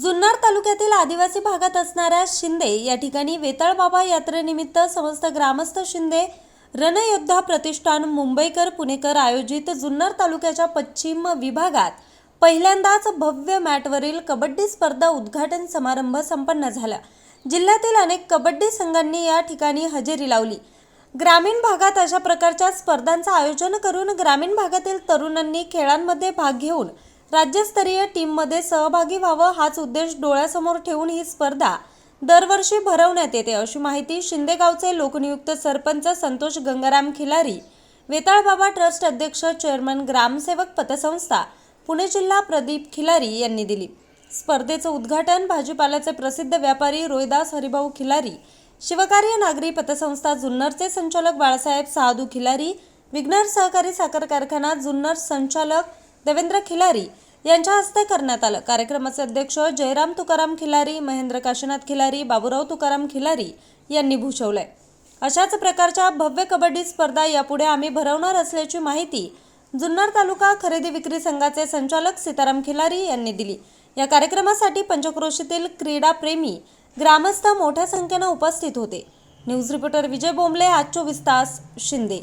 जुन्नर तालुक्यातील आदिवासी भागात असणाऱ्या शिंदे या ठिकाणी वेताळ बाबा यात्रेनिमित्त समस्त ग्रामस्थ शिंदे रणयोद्धा प्रतिष्ठान मुंबईकर पुणेकर आयोजित जुन्नर तालुक्याच्या पश्चिम विभागात पहिल्यांदाच भव्य मॅटवरील कबड्डी स्पर्धा उद्घाटन समारंभ संपन्न झाला. जिल्ह्यातील अनेक कबड्डी संघांनी या ठिकाणी हजेरी लावली. ग्रामीण भागात अशा प्रकारच्या स्पर्धांचं आयोजन करून ग्रामीण भागातील तरुणांनी खेळांमध्ये भाग घेऊन राज्यस्तरीय टीममध्ये सहभागी व्हावं हाच उद्देश डोळ्यासमोर ठेवून ही स्पर्धा दरवर्षी भरवण्यात येते अशी माहिती शिंदेगावचे लोकनियुक्त सरपंच संतोष गंगाराम खिलारी वेताळबाबा ट्रस्ट अध्यक्ष चेअरमन ग्रामसेवक पतसंस्था पुणे जिल्हा प्रदीप खिलारी यांनी दिली. स्पर्धेचं उद्घाटन भाजीपाल्याचे प्रसिद्ध व्यापारी रोहिदास हरिभाऊ खिलारी शिवकार्य नागरी पतसंस्था जुन्नरचे संचालक बाळासाहेब सहादू खिलारी विघ्नर सहकारी साखर कारखाना जुन्नर संचालक देवेंद्र खिलारी यांच्या हस्ते करण्यात आलं. कार्यक्रमाचे अध्यक्ष जयराम तुकाराम खिलारी महेंद्र काशीनाथ खिलारी बाबूराव तुकाराम खिलारी यांनी भूषवलंय. अशाच प्रकारच्या भव्य कबड्डी स्पर्धा यापुढे आम्ही भरवणार असल्याची माहिती जुन्नर तालुका खरेदी विक्री संघाचे संचालक सीताराम खिलारी यांनी दिली. या कार्यक्रमासाठी पंचक्रोशीतील क्रीडाप्रेमी ग्रामस्थ मोठ्या संख्येनं उपस्थित होते. न्यूज रिपोर्टर विजय बोंबले आज चोवीस तास शिंदे.